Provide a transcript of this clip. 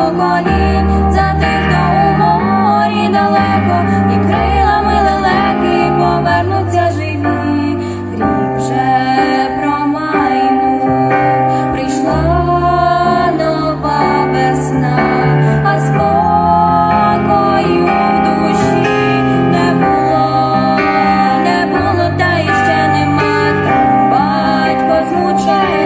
поколінь, за тих, хто у морі далеко, і крилами лелеки повернуться живі, рік вже промайнув, прийшла нова весна, а спокою в душі. Не було, не було, та іще нема, батько змучає.